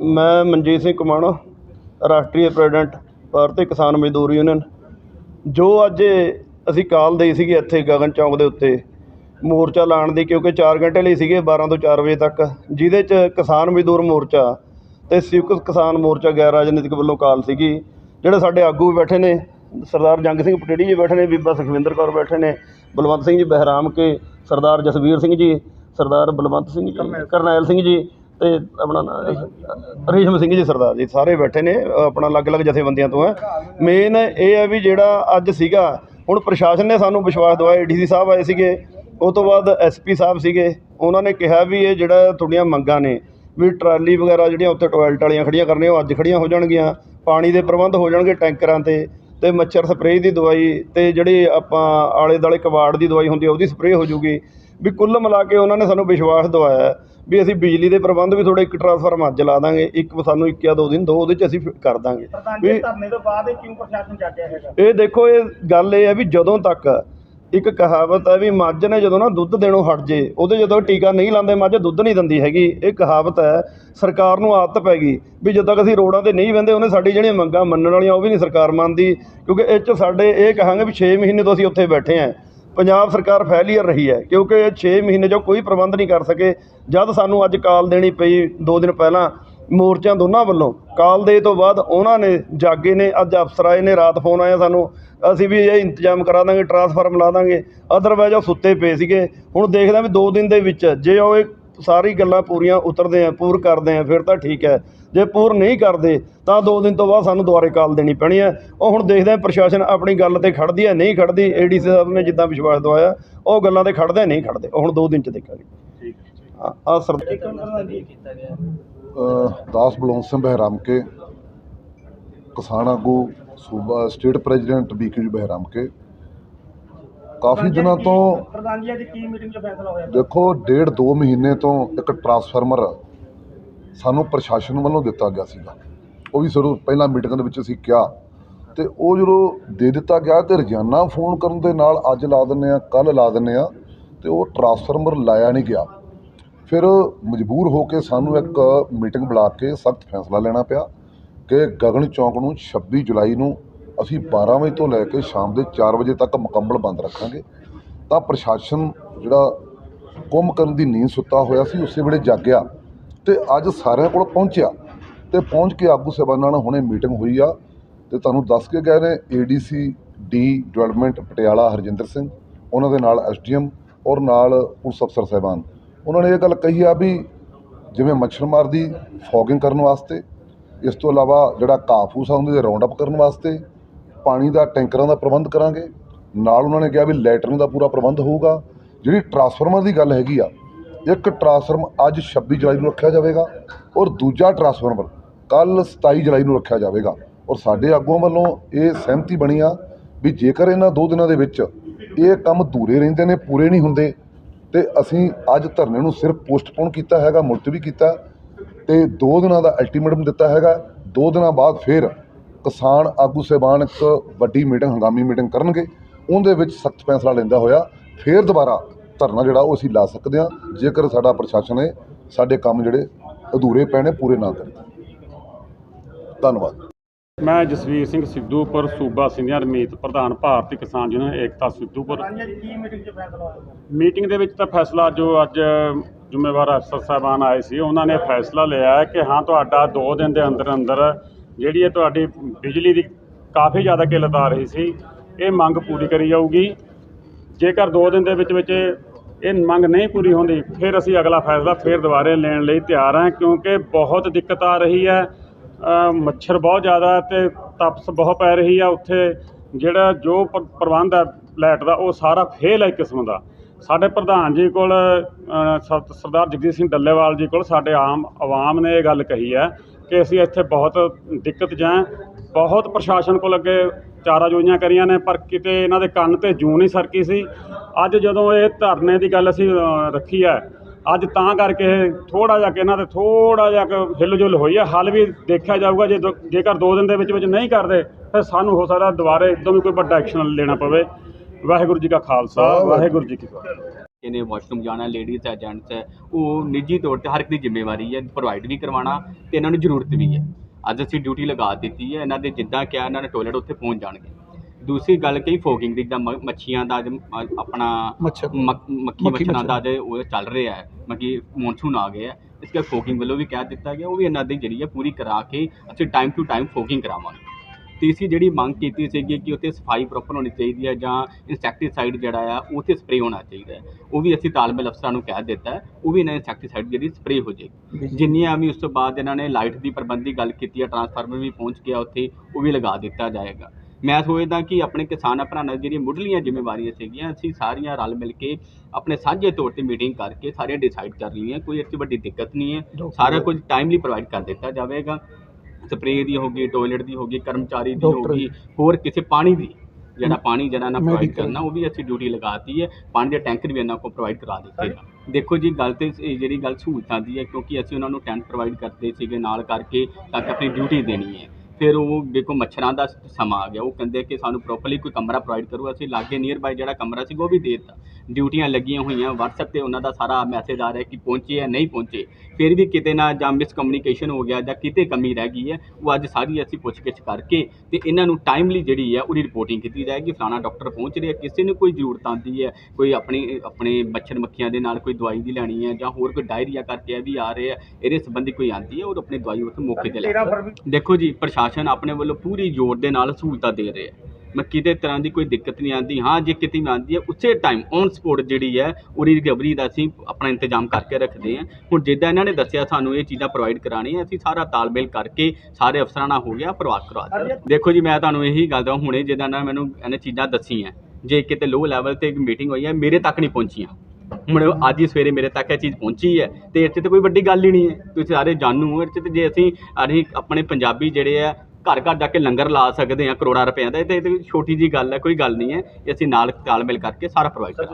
ਮੈਂ ਮਨਜੀਤ ਸਿੰਘ ਕੁਮਾਣਾ ਰਾਸ਼ਟਰੀ ਪ੍ਰੈਜ਼ੀਡੈਂਟ ਭਾਰਤੀ ਕਿਸਾਨ ਮਜ਼ਦੂਰ ਯੂਨੀਅਨ। ਜੋ ਅੱਜ ਅਸੀਂ ਕਾਲ ਦੇਈ ਸੀਗੀ ਇੱਥੇ ਗਗਨ ਚੌਂਕ ਦੇ ਉੱਤੇ ਮੋਰਚਾ ਲਾਉਣ ਦੀ ਕਿਉਂਕਿ 4 ਘੰਟੇ ਲਈ ਸੀਗੇ 12 ਤੋਂ 4 ਵਜੇ ਤੱਕ ਜਿਹਦੇ 'ਚ ਕਿਸਾਨ ਮਜ਼ਦੂਰ ਮੋਰਚਾ ਤੇ ਸੰਯੁਕਤ ਕਿਸਾਨ ਮੋਰਚਾ ਗੈਰ ਰਾਜਨੀਤਿਕ ਵੱਲੋਂ ਕਾਲ ਸੀਗੀ ਜਿਹੜੇ ਸਾਡੇ ਆਗੂ ਵੀ ਬੈਠੇ ਨੇ ਸਰਦਾਰ ਜੰਗ ਸਿੰਘ ਪਟੇੜੀ ਜੀ ਬੈਠੇ ਨੇ ਬੀਬਾ ਸੁਖਵਿੰਦਰ ਕੌਰ ਬੈਠੇ ਨੇ ਬਲਵੰਤ ਸਿੰਘ ਜੀ ਬਹਿਰਾਮ ਕੇ ਸਰਦਾਰ ਜਸਵੀਰ ਸਿੰਘ ਜੀ ਸਰਦਾਰ ਬਲਵੰਤ ਸਿੰਘ ਜੀ ਕਰਨੈਲ ਸਿੰਘ ਜੀ ਤੇ ਆਪਣਾ ਨਾਂ ਰੇਸ਼ਮ ਸਿੰਘ ਜੀ ਸਰਦਾਰ ਜੀ, ਸਾਰੇ ਬੈਠੇ ਨੇ, ਆਪਣਾ ਅਲੱਗ-ਅਲੱਗ ਜਥੇਬੰਦੀਆਂ ਤੋਂ ਹੈ। ਮੇਨ ਇਹ ਹੈ ਵੀ ਜਿਹੜਾ ਅੱਜ ਸੀਗਾ, ਹੁਣ ਪ੍ਰਸ਼ਾਸਨ ਨੇ ਸਾਨੂੰ ਵਿਸ਼ਵਾਸ ਦਿਵਾਇਆ ਡੀਸੀ ਸਾਹਿਬ ਆਏ ਸੀਗੇ, ਉਹ ਤੋਂ ਬਾਅਦ ਐਸਪੀ ਸਾਹਿਬ ਸੀਗੇ, ਉਹਨਾਂ ਨੇ ਕਿਹਾ ਵੀ ਇਹ ਜਿਹੜਾ ਤੁਹਾਡੀਆਂ ਮੰਗਾਂ ਨੇ, ਵੀ ਟਰਾਲੀ ਵਗੈਰਾ ਜਿਹੜੀਆਂ ਉੱਥੇ ਟੋਇਲਟ ਵਾਲੀਆਂ ਖੜੀਆਂ ਕਰਨੀਆਂ, ਉਹ ਅੱਜ ਖੜੀਆਂ ਹੋ ਜਾਣਗੀਆਂ, ਪਾਣੀ ਦੇ ਪ੍ਰਬੰਧ ਹੋ ਜਾਣਗੇ ਟੈਂਕਰਾਂ ਤੇ ਤੇ ਮੱਛਰ ਸਪਰੇਅ ਦੀ ਦਵਾਈ, ਤੇ ਜਿਹੜੀ ਆਪਾਂ ਆਲੇ ਦਾਲੇ ਕਬਾੜ ਦੀ ਦਵਾਈ ਹੁੰਦੀ ਆ, ਉਹਦੀ ਸਪਰੇਅ ਹੋ ਜੂਗੀ ਵੀ ਕੁੱਲ ਮਿਲਾ ਕੇ ਉਹਨਾਂ ਨੇ ਸਾਨੂੰ ਵਿਸ਼ਵਾਸ ਦਿਵਾਇਆ ਹੈ ਵੀ ਅਸੀਂ ਬਿਜਲੀ ਦੇ ਪ੍ਰਬੰਧ ਵੀ ਥੋੜਾ ਇੱਕ ਟਰਾਂਸਫਾਰਮ ਅੱਜ ਲਾ ਦਾਂਗੇ ਇੱਕ ਸਾਨੂੰ ਇੱਕ ਜਾਂ ਦੋ ਦਿਨ ਦੋ ਉਹਦੇ ਚ ਅਸੀਂ ਕਰ ਦਾਂਗੇ। ਪ੍ਰਧਾਨ ਜੀ ਧਰਨੇ ਤੋਂ ਬਾਅਦ ਇਹ ਕਿਉਂ ਪ੍ਰਸ਼ਾਸਨ ਜਾਗਿਆ ਹੈਗਾ? ਇਹ ਦੇਖੋ ਇਹ ਗੱਲ ਇਹ ਹੈ ਵੀ ਜਦੋਂ ਤੱਕ ਇੱਕ ਕਹਾਵਤ ਹੈ ਵੀ ਮੱਝ ਨੇ ਜਦੋਂ ਨਾ ਦੁੱਧ ਦੇਣੋਂ ਹਟ ਜੇ ਉਹਦੇ ਜਦੋਂ ਟੀਕਾ ਨਹੀਂ ਲਾਉਂਦੇ ਮੱਝ ਦੁੱਧ ਨਹੀਂ ਦਿੰਦੀ ਹੈਗੀ। ਇਹ ਕਹਾਵਤ ਹੈ ਸਰਕਾਰ ਨੂੰ ਆਦਤ ਪੈ ਗਈ ਵੀ ਜਦੋਂ ਤੱਕ ਅਸੀਂ ਰੋਡਾਂ ਤੇ ਨਹੀਂ ਵੰਦੇ ਉਹਨੇ ਸਾਡੀ ਜਿਹੜੀਆਂ ਮੰਗਾਂ ਮੰਨਣ ਵਾਲੀਆਂ ਉਹ ਵੀ ਨਹੀਂ ਸਰਕਾਰ ਮੰਨਦੀ ਕਿਉਂਕਿ ਇਹ 'ਚ ਸਾਡੇ ਇਹ ਕਹਾਂਗੇ ਵੀ 6 ਮਹੀਨੇ ਤੋਂ ਅਸੀਂ ਉੱਥੇ ਬੈਠੇ ਹਾਂ। ਪੰਜਾਬ ਸਰਕਾਰ ਫੈਲੀਅਰ ਰਹੀ ਹੈ, ਕਿਉਂਕਿ ਇਹ 6 ਮਹੀਨੇ 'ਚੋਂ ਕੋਈ ਪ੍ਰਬੰਧ ਨਹੀਂ ਕਰ ਸਕੇ, ਜਦ ਸਾਨੂੰ ਅੱਜ ਕਾਲ ਦੇਣੀ ਪਈ 2 ਦਿਨ ਪਹਿਲਾਂ, ਮੋਰਚਿਆਂ ਦੋਨਾਂ ਵੱਲੋਂ। ਕਾਲ ਦੇ ਤੋਂ ਬਾਅਦ ਉਹਨਾਂ ਨੇ ਜਾਗੇ ਨੇ, ਅੱਜ ਅਫਸਰ ਆਏ ਨੇ, ਰਾਤ ਫੋਨ ਆਇਆ ਸਾਨੂੰ, ਅਸੀਂ ਵੀ ਇਹ ਇੰਤਜ਼ਾਮ ਕਰਾ ਦਾਂਗੇ ਟਰਾਂਸਫਾਰਮ ਲਾ ਦਾਂਗੇ ਅਦਰਵਾਈਜ਼ ਉਹ ਸੁੱਤੇ ਪਏ ਸੀਗੇ। ਹੁਣ ਦੇਖਦੇ ਹਾਂ ਵੀ 2 ਦਿਨ ਦੇ ਵਿੱਚ, ਜੇ ਉਹ ਇਹ ਸਾਰੀ ਗੱਲਾਂ ਪੂਰੀਆਂ ਉਤਰਦੇ ਆ ਪੂਰ ਕਰਦੇ ਆ ਫਿਰ ਤਾਂ ਠੀਕ ਹੈ। ਜੇ ਪੂਰ ਨਹੀਂ ਕਰਦੇ ਤਾਂ 2 ਦਿਨ ਤੋਂ ਬਾਅਦ ਸਾਨੂੰ ਦੁਬਾਰੇ ਕਾਲ ਦੇਣੀ ਪੈਣੀ ਹੈ। ਉਹ ਹੁਣ ਦੇਖਦੇ ਆ ਪ੍ਰਸ਼ਾਸਨ ਆਪਣੀ ਗੱਲ ਤੇ ਖੜਦੀ ਹੈ ਨਹੀਂ ਖੜਦੀ ਏਡੀਸੀ ਸਾਹਿਬ ਨੇ ਜਿੱਦਾਂ ਵਿਸ਼ਵਾਸ ਦਵਾਇਆ ਉਹ ਗੱਲਾਂ ਤੇ ਖੜਦੇ ਨਹੀਂ ਖੜਦੇ। ਉਹ ਹੁਣ 2 ਦਿਨ ਚ ਦੇਖਾਂਗੇ। ਠੀਕ ਆ ਆ ਸਰ ਇੱਕ ਪ੍ਰਧਾਨ ਜੀ ਅ, ਦਾਸ ਬਲੌਂਗ ਸਿੰਘ ਬਹਿਰਾਮ ਕੇ ਕਿਸਾਨ ਆਗੂ ਸੂਬਾ state president BKU Behram Ke ਕਾਫੀ ਦਿਨਾਂ ਤੋਂ ਪ੍ਰਧਾਨ ਜੀ ਅੱਜ ਕੀ ਮੀਟਿੰਗ 'ਚ ਫੈਸਲਾ ਹੋਇਆ? ਦੇਖੋ ਡੇਢ ਦੋ ਮਹੀਨੇ ਤੋਂ ਇੱਕ ਟਰਾਂਸਫਾਰਮਰ ਸਾਨੂੰ ਪ੍ਰਸ਼ਾਸਨ ਵੱਲੋਂ ਦਿੱਤਾ ਗਿਆ ਸੀਗਾ। ਉਹ ਵੀ ਸਾਨੂੰ ਪਹਿਲਾਂ ਮੀਟਿੰਗ ਦੇ ਵਿੱਚ ਅਸੀਂ ਕਿਹਾ। ਤੇ ਉਹ ਜਦੋਂ ਦੇ ਦਿੱਤਾ ਗਿਆ ਤੇ ਰੋਜ਼ਾਨਾ ਫੋਨ ਕਰਨ ਦੇ ਨਾਲ ਅੱਜ ਲਾ ਦਿੰਨੇ ਆ ਕੱਲ ਲਾ ਦਿੰਨੇ ਆ ਤੇ ਉਹ ਟਰਾਂਸਫਾਰਮਰ ਲਾਇਆ ਨਹੀਂ ਗਿਆ। ਫਿਰ ਮਜਬੂਰ ਹੋ ਕੇ ਸਾਨੂੰ ਇੱਕ ਮੀਟਿੰਗ ਬੁਲਾ ਕੇ ਸਖਤ ਫੈਸਲਾ ਲੈਣਾ ਪਿਆ ਕਿ ਗਗਨ ਚੌਂਕ ਨੂੰ 26 ਜੁਲਾਈ ਨੂੰ ਅਸੀਂ 12 ਵਜੇ ਤੋਂ ਲੈ ਕੇ ਸ਼ਾਮ ਦੇ 4 ਵਜੇ ਤੱਕ ਮੁਕੰਮਲ ਬੰਦ ਰੱਖਾਂਗੇ। ਤਾਂ ਪ੍ਰਸ਼ਾਸਨ ਜਿਹੜਾ ਕੁੰਭ ਕਰਨ ਦੀ ਨੀਂਦ ਸੁੱਤਾ ਹੋਇਆ ਸੀ, ਉਸੇ ਵੇਲੇ ਜਾਗਿਆ ਤੇ ਅੱਜ ਸਾਰਿਆਂ ਕੋਲ ਪਹੁੰਚਿਆ ਤੇ ਪਹੁੰਚ ਕੇ ਆਗੂ ਸਾਹਿਬਾਨਾਂ ਨਾਲ ਹੁਣੇ ਮੀਟਿੰਗ ਹੋਈ ਆ ਤੇ ਤੁਹਾਨੂੰ ਦੱਸ ਕੇ ਗਏ ਨੇ ADC D development Patiala, Harjinder Singh, ਉਹਨਾਂ ਦੇ ਨਾਲ ਐਸਡੀਐਮ ਔਰ ਨਾਲ ਪੁਲਿਸ ਅਫਸਰ ਸਾਹਿਬਾਨ। ਉਹਨਾਂ ਨੇ ਇਹ ਗੱਲ ਕਹੀ ਆ ਵੀ ਜਿਵੇਂ ਮੱਛਰਮਾਰ ਦੀ ਫੌਗਿੰਗ ਕਰਨ ਵਾਸਤੇ, ਇਸ ਤੋਂ ਇਲਾਵਾ ਜਿਹੜਾ ਕਾਫੂਸ ਆ, ਉਹਦੇ ਦੇ ਰਾਉਂਡ ਅਪ ਕਰਨ ਵਾਸਤੇ ਪਾਣੀ ਦਾ ਟੈਂਕਰਾਂ ਦਾ ਪ੍ਰਬੰਧ ਕਰਾਂਗੇ। ਨਾਲ ਉਹਨਾਂ ਨੇ ਕਿਹਾ ਵੀ ਲੈਟਰਿੰਗ ਦਾ ਪੂਰਾ ਪ੍ਰਬੰਧ ਹੋਊਗਾ। ਜਿਹੜੀ ਟਰਾਂਸਫਾਰਮਰ ਦੀ ਗੱਲ ਹੈਗੀ ਆ, ਇੱਕ ਟਰਾਂਸਫਾਰਮ ਅੱਜ 26 ਜੁਲਾਈ ਨੂੰ ਰੱਖਿਆ ਜਾਵੇਗਾ ਔਰ ਦੂਜਾ ਟਰਾਂਸਫਾਰਮਰ ਕੱਲ 27 ਜੁਲਾਈ ਨੂੰ ਰੱਖਿਆ ਜਾਵੇਗਾ। ਔਰ ਸਾਡੇ ਆਗੂਆਂ ਵੱਲੋਂ ਇਹ ਸਹਿਮਤੀ ਬਣੀ ਆ ਵੀ ਜੇਕਰ ਇਹਨਾਂ ਦੋ ਦਿਨਾਂ ਦੇ ਵਿੱਚ ਇਹ ਕੰਮ ਅਧੂਰੇ ਰਹਿੰਦੇ ਨੇ, ਪੂਰੇ ਨਹੀਂ ਹੁੰਦੇ, ਤੇ ਅਸੀਂ ਅੱਜ ਧਰਨੇ ਨੂੰ ਸਿਰਫ ਪੋਸਟਪੋਨ ਕੀਤਾ ਹੈਗਾ, ਮੁਲਤਵੀ ਕੀਤਾ, ਤੇ ਦੋ ਦਿਨਾਂ ਦਾ ਅਲਟੀਮੇਟਮ ਦਿੱਤਾ ਹੈਗਾ। ਦੋ ਦਿਨਾਂ ਬਾਅਦ ਫਿਰ ਕਿਸਾਨ ਆਗੂ ਸਾਹਿਬਾਨ ਇੱਕ ਵੱਡੀ ਮੀਟਿੰਗ, ਹੰਗਾਮੀ ਮੀਟਿੰਗ ਕਰਨਗੇ। ਉਹਦੇ ਵਿੱਚ ਸਖਤ ਫੈਸਲਾ ਲੈਂਦਾ ਹੋਇਆ, ਫਿਰ ਦੁਬਾਰਾ ਧਰਨਾ ਜਿਹੜਾ ਉਹ ਅਸੀਂ ਲਾ ਸਕਦੇ ਹਾਂ, ਜੇਕਰ ਸਾਡਾ ਪ੍ਰਸ਼ਾਸਨ ਹੈ ਸਾਡੇ ਕੰਮ ਜਿਹੜੇ ਅਧੂਰੇ ਪੈਣੇ ਪੂਰੇ ਨਾ ਕਰੇ। ਧੰਨਵਾਦ। ਮੈਂ ਜਸਵੀਰ ਸਿੰਘ ਸਿੱਧੂਪੁਰ, ਸੂਬਾ ਸੀਨੀਅਰ ਮੀਤ ਪ੍ਰਧਾਨ ਭਾਰਤੀ ਕਿਸਾਨ ਯੂਨੀਅਨ ਏਕਤਾ ਸਿੱਧੂਪੁਰ। ਮੀਟਿੰਗ ਦੇ ਵਿੱਚ ਤਾਂ ਫੈਸਲਾ ਜੋ ਅੱਜ ਜ਼ਿੰਮੇਵਾਰ ਅਫਸਰ ਸਾਹਿਬਾਨ ਆਏ ਸੀ, ਉਹਨਾਂ ਨੇ ਫੈਸਲਾ ਲਿਆ ਕਿ ਹਾਂ, ਤੁਹਾਡਾ 2 ਦਿਨ ਦੇ ਅੰਦਰ ਅੰਦਰ ਜਿਹੜੀ ਹੈ ਤੁਹਾਡੀ ਬਿਜਲੀ ਦੀ ਕਾਫੀ ਜ਼ਿਆਦਾ ਕਿੱਲਤ ਆ ਰਹੀ ਸੀ, ਇਹ ਮੰਗ ਪੂਰੀ ਕਰੀ ਜਾਊਗੀ। ਜੇਕਰ 2 ਦਿਨ ਦੇ ਵਿੱਚ ਵਿੱਚ ਇਹ ਮੰਗ ਨਹੀਂ ਪੂਰੀ ਹੁੰਦੀ, ਫਿਰ ਅਸੀਂ ਅਗਲਾ ਫੈਸਲਾ ਫਿਰ ਦੁਬਾਰੇ ਲੈਣ ਲਈ ਤਿਆਰ ਹਾਂ, ਕਿਉਂਕਿ ਬਹੁਤ ਦਿੱਕਤ ਆ ਰਹੀ ਹੈ। ਮੱਛਰ ਬਹੁਤ ਜ਼ਿਆਦਾ ਹੈ ਤੇ ਤਪਸ ਬਹੁਤ ਪੈ ਰਹੀ ਆ ਉੱਥੇ। ਜਿਹੜਾ ਜੋ ਪ੍ਰਬੰਧ ਹੈ ਲਾਈਟ ਦਾ, ਉਹ ਸਾਰਾ ਫੇਲ ਹੈ ਕਿਸਮ ਦਾ। ਸਾਡੇ ਪ੍ਰਧਾਨ ਜੀ ਕੋਲ ਸਰ- ਸਰਦਾਰ ਜਗਜੀਤ ਸਿੰਘ ਡੱਲੇਵਾਲ ਜੀ ਕੋਲ ਸਾਡੇ ਆਮ, ਆਵਾਮ ਨੇ ਇਹ ਗੱਲ ਕਹੀ ਹੈ ਕਿ ਅਸੀਂ ਇੱਥੇ ਬਹੁਤ ਦਿੱਕਤ ਹਾਂ ਬਹੁਤ ਪ੍ਰਸ਼ਾਸਨ ਕੋਲ ਅੱਗੇ ਚਾਰਾ ਜੋਈਆਂ ਕਰੀਆਂ ਨੇ ਪਰ ਕਿਤੇ ਇਹਨਾਂ ਦੇ ਕੰਨ ਤੇ ਜੂੰ ਨਹੀਂ ਸਰਕੀ ਸੀ। ਅੱਜ ਜਦੋਂ ਇਹ ਧਰਨੇ ਦੀ ਗੱਲ ਅਸੀਂ ਰੱਖੀ ਹੈ ਅੱਜ ਤਾਂ ਕਰਕੇ ਥੋੜਾ ਜਿਹਾ ਕਿ ਇਹਨਾਂ ਤੇ ਥੋੜਾ ਜਿਹਾ ਕੁ ਹਿੱਲ-ਜੁਲ ਹੋਈ ਹੈ। ਹੱਲ ਵੀ ਦੇਖਿਆ ਜਾਊਗਾ ਜੇ ਦੋ- ਜੇਕਰ 2 ਦਿਨ ਦੇ ਵਿੱਚ ਵਿੱਚ ਨਹੀਂ ਕਰਦੇ ਫਿਰ ਸਾਨੂੰ ਹੋ ਸਕਦਾ ਦੁਬਾਰੇ ਇਦੋਂ ਵੀ ਕੋਈ ਵੱਡਾ ਐਕਸ਼ਨ ਲੈਣਾ ਪਵੇ। ਵਾਹਿਗੁਰੂ ਜੀ ਕਾ ਖਾਲਸਾ ਵਾਹਿਗੁਰੂ ਜੀ ਕੀ ਫਤਿਹ। ਇਹਨੇ ਵਾਸ਼ਰੂਮ ਜਾਣਾ ਲੇਡੀਜ਼ ਹੈ ਜੈਂਟਸ ਹੈ ਉਹ ਨਿੱਜੀ ਤੌਰ ਤੇ ਹਰ ਇੱਕ ਦੀ ਜ਼ਿੰਮੇਵਾਰੀ ਹੈ ਪ੍ਰੋਵਾਈਡ ਵੀ ਕਰਵਾਉਣਾ ਤੇ ਇਹਨਾਂ ਨੂੰ ਜ਼ਰੂਰਤ ਵੀ ਹੈ। ਅੱਜ ਅਸੀਂ ਡਿਊਟੀ ਲਗਾ ਦਿੱਤੀ ਹੈ ਇਹਨਾਂ ਦੇ ਜਿੱਦਾਂ ਕਿਹਾ ਇਹਨਾਂ ਨੇ ਟੋਇਲਟ ਉੱਥੇ ਪਹੁੰਚ ਜਾਣਗੇ। ਦੂਸਰੀ ਗੱਲ ਕਹੀ ਫੋਗਿੰਗ ਦੀ ਜਿੱਦਾਂ ਮ- ਮੱਛੀਆਂ ਦਾ ਮ- ਆਪਣਾ ਮੱਛਰ। ਮੱਖ- ਮੱਖੀ ਮੱਛਰਾਂ ਦਾ ਜੇ ਉਹ ਚੱਲ ਰਿਹਾ ਹੈ ਮੱਕੀ ਮੌਨਸੂਨ ਆ ਗਿਆ ਹੈ ਇਸ ਕਰਕੇ ਫੋਗਿੰਗ ਵੱਲੋਂ ਵੀ ਕਹਿ ਦਿੱਤਾ ਗਿਆ ਉਹ ਵੀ ਇਹਨਾਂ ਦੀ ਜਿਹੜੀ ਹੈ ਪੂਰੀ ਕਰਾ ਕੇ ਅਸੀਂ ਟਾਈਮ ਟੂ ਟਾਈਮ ਫੋਗਿੰਗ ਕਰਾਵਾਂਗੇ। ਤੀਸਰੀ ਜਿਹੜੀ ਮੰਗ ਕੀਤੀ ਸੀਗੀ ਕਿ ਉੱਥੇ ਸਫ਼ਾਈ ਪ੍ਰੋਪਰ ਹੋਣੀ ਚਾਹੀਦੀ ਹੈ ਜਾਂ ਇਨਸੈਕਟੀਸਾਈਡ ਜਿਹੜਾ ਆ ਉੱਥੇ ਸਪਰੇਅ ਹੋਣਾ ਚਾਹੀਦਾ ਹੈ। ਉਹ ਵੀ ਅਸੀਂ ਤਾਲਮੇਲ ਅਫਸਰਾਂ ਨੂੰ ਕਹਿ ਦਿੱਤਾ ਉਹ ਵੀ ਇਹਨਾਂ ਇਨਸੈਕਟੀਸਾਈਡ ਜਿਹੜੀ ਸਪਰੇਅ ਹੋ ਜਾਏਗੀ। ਜਿੰਨੀਆਂ ਵੀ ਉਸ ਤੋਂ ਬਾਅਦ ਇਹਨਾਂ ਨੇ ਲਾਈਟ ਦੀ ਪ੍ਰਬੰਧੀ ਗੱਲ ਕੀਤੀ ਹੈ ਟਰਾਂਸਫਾਰਮਰ ਵੀ ਪਹੁੰਚ ਗਿਆ ਉੱਥੇ ਉਹ ਵੀ ਲਗਾ ਦਿੱਤਾ ਜਾਏਗਾ। ਮੈਂ ਸੋਚਦਾ ਕਿ ਆਪਣੇ ਕਿਸਾਨਾਂ ਭਰਾਵਾਂ ਦੀ ਜਿਹੜੀਆਂ ਮੁੱਢਲੀਆਂ ਜ਼ਿੰਮੇਵਾਰੀਆਂ ਸੀਗੀਆਂ ਅਸੀਂ ਸਾਰੀਆਂ ਰਲ ਮਿਲ ਕੇ ਆਪਣੇ ਸਾਂਝੇ ਤੌਰ ਤੇ ਮੀਟਿੰਗ ਕਰਕੇ ਸਾਰੀਆਂ ਡਿਸਾਈਡ ਕਰ ਲਈਆਂ ਕੋਈ ਇੱਥੇ ਵੱਡੀ ਦਿੱਕਤ ਨਹੀਂ ਹੈ। ਸਾਰਾ ਕੁਝ ਟਾਈਮਲੀ ਪ੍ਰੋਵਾਈਡ ਕਰ ਦਿੱਤਾ ਜਾਵੇਗਾ। ਸਪਰੇਅ ਦੀ ਹੋਗੀ ਟਾਇਲਟ ਦੀ ਹੋਗੀ ਕਰਮਚਾਰੀ ਦੀ ਡਾਕਟਰ ਹੋਗੀ ਹੋਰ ਕਿਸੇ ਪਾਣੀ ਦੀ ਜਿਹੜਾ ਪਾਣੀ ਜਿਹੜਾ ਨਾ ਪ੍ਰੋਵਾਈਡ Medical। ਕਰਨਾ ਉਹ ਵੀ ਅਸੀਂ ਡਿਊਟੀ ਲਗਾਤੀ ਹੈ। ਪਾਣੀ ਦੇ ਟੈਂਕਰ ਵੀ ਇਹਨਾਂ ਕੋਲ ਪ੍ਰੋਵਾਈਡ ਕਰਾ ਦਿੱਤੇ ਹਨ ਦੇਖੋ ਜੀ ਗੱਲ ਤੇ ਇਹ ਜਿਹੜੀ ਗੱਲ ਸਹੂਲਤਾਂ ਦੀ ਹੈ ਕਿਉਂਕਿ ਅਸੀਂ ਉਹਨਾਂ ਨੂੰ ਟੈਂਟ ਪ੍ਰੋਵਾਈਡ ਕਰਦੇ ਸੀਗੇ ਨਾਲ ਕਰਕੇ ਤਾਂ ਕਿ ਆਪਣੀ ਡਿਊਟੀ ਦੇਣੀ ਹੈ। ਫਿਰ ਉਹ ਦੇਖੋ ਮੱਛਰਾਂ ਦਾ ਸਮਾਂ ਆ ਗਿਆ। ਉਹ ਕਹਿੰਦੇ ਕਿ ਸਾਨੂੰ ਪ੍ਰੋਪਰਲੀ ਕੋਈ ਕਮਰਾ ਪ੍ਰੋਵਾਈਡ ਕਰੋ ਅਸੀਂ ਲਾਗੇ ਨੀਅਰ ਬਾਈ ਜਿਹੜਾ ਕਮਰਾ ਸੀ ਉਹ ਵੀ ਦੇ ਦਿੱਤਾ। ਡਿਊਟੀਆਂ ਲੱਗੀਆਂ ਹੋਈਆਂ WhatsApp ਤੇ ਉਹਨਾਂ ਦਾ ਸਾਰਾ ਮੈਸੇਜ ਆ ਰਿਹਾ ਕਿ ਪਹੁੰਚੇ ਜਾਂ ਨਹੀਂ ਪਹੁੰਚੇ। ਫਿਰ ਵੀ ਕਿਤੇ ਨਾ ਜਾਂ ਮਿਸਕਮਿਊਨੀਕੇਸ਼ਨ ਹੋ ਗਿਆ ਜਾਂ ਕਿਤੇ ਕਮੀ ਰਹਿ ਗਈ ਹੈ ਉਹ ਅੱਜ ਸਾਰੀ ਅਸੀਂ ਪੁੱਛਗਿੱਛ ਕਰਕੇ ਤੇ ਇਹਨਾਂ ਨੂੰ ਟਾਈਮਲੀ ਜਿਹੜੀ ਹੈ ਉਹਦੀ ਰਿਪੋਰਟਿੰਗ ਕੀਤੀ ਜਾਏਗੀ। ਫਲਾਣਾ ਡਾਕਟਰ ਪਹੁੰਚ ਰਿਹਾ ਕਿਸੇ ਨੂੰ ਕੋਈ ਜ਼ਰੂਰਤ ਆਉਂਦੀ ਹੈ ਕੋਈ ਆਪਣੀ ਆਪਣੇ ਮੱਛਰ ਮੱਖੀਆਂ ਦੇ ਨਾਲ ਕੋਈ ਦਵਾਈ ਦੀ ਲੈਣੀ ਹੈ ਜਾਂ ਹੋਰ ਕੋਈ ਡਾਇਰੀਆ ਕਰਕੇ ਇਹ ਵੀ ਆ ਰਹੇ ਆ ਇਹਦੇ ਸੰਬੰਧੀ ਕੋਈ ਆਉਂਦੀ ਹੈ ਉਹ ਆਪਣੀ ਦਵਾਈ ਉੱਥੇ ਮੌਕੇ ਤੇ ਲੈ 13 ਫਰਵਰੀ ਦੇਖੋ ਜੀ ਪ੍ਰਸ਼ਾਸਨ ਆਪਣੇ ਵੱਲੋਂ ਪੂਰੀ ਜ਼ੋਰ ਦੇ ਨਾਲ ਸਹੂਲਤਾਂ ਦੇ ਰਿਹਾ। ਹੈ ਮੈਂ ਕਿਤੇ ਤਰ੍ਹਾਂ ਦੀ ਕੋਈ ਦਿੱਕਤ ਨਹੀਂ ਆਉਂਦੀ। ਹਾਂ ਜੇ ਕਿਤੇ ਵੀ ਆਉਂਦੀ ਹੈ ਉਸੇ ਟਾਈਮ ਔਨ ਸਪੋਰਟ ਜਿਹੜੀ ਹੈ ਉਹਦੀ ਰਿਕਵਰੀ ਦਾ ਅਸੀਂ ਆਪਣਾ ਇੰਤਜ਼ਾਮ ਕਰਕੇ ਰੱਖਦੇ ਹਾਂ। ਹੁਣ ਜਿੱਦਾਂ ਇਹਨਾਂ ਨੇ ਦੱਸਿਆ ਸਾਨੂੰ ਇਹ ਚੀਜ਼ਾਂ ਪ੍ਰੋਵਾਈਡ ਕਰਾਉਣੀਆਂ ਅਸੀਂ ਸਾਰਾ ਤਾਲਮੇਲ ਕਰਕੇ ਸਾਰੇ ਅਫਸਰਾਂ ਨਾਲ ਹੋ ਗਿਆ ਪ੍ਰਵਾਹ ਕਰਵਾ ਦਿੱਤਾ। ਦੇਖੋ ਜੀ ਮੈਂ ਤੁਹਾਨੂੰ ਇਹੀ ਗੱਲ ਦਾ ਹੁਣੇ ਜਿੱਦਾਂ ਨਾ ਮੈਨੂੰ ਇਹਨੇ ਚੀਜ਼ਾਂ ਦੱਸੀਆਂ ਜੇ ਕਿਤੇ ਲੋ ਲੈਵਲ ਤੇ ਇੱਕ ਮੀਟਿੰਗ ਹੋਈ ਹੈ ਮੇਰੇ ਤੱਕ ਨਹੀਂ ਪਹੁੰਚੀਆਂ। ਹੁਣ ਅੱਜ ਹੀ ਸਵੇਰੇ ਮੇਰੇ ਤੱਕ ਇਹ ਚੀਜ਼ ਪਹੁੰਚੀ ਹੈ ਤੇ ਇੱਥੇ ਤਾਂ ਕੋਈ ਵੱਡੀ ਗੱਲ ਹੀ ਨਹੀਂ ਹੈ। ਤੁਸੀਂ ਸਾਰੇ ਜਾਣੂ ਹੋ ਇੱਥੇ ਤੇ ਜੇ ਅਸੀਂ ਅਸੀਂ ਆਪਣੇ ਪੰਜਾਬੀ ਜਿਹੜੇ ਆ ਘਰ ਘਰ ਜਾ ਕੇ ਲੰਗਰ ਲਾ ਸਕਦੇ ਆ ਕਰੋੜਾਂ ਰੁਪਏ ਦਾ। ਇਹ ਤਾਂ ਇਹ ਤੇ ਛੋਟੀ ਜੀ ਗੱਲ ਹੈ, ਕੋਈ ਗੱਲ ਨਹੀਂ ਹੈ। ਇਹ ਅਸੀਂ ਨਾਲ ਤਾਲਮੇਲ ਕਰਕੇ ਸਾਰਾ ਪ੍ਰੋਵਾਈਡ ਕਰਾਂਗੇ।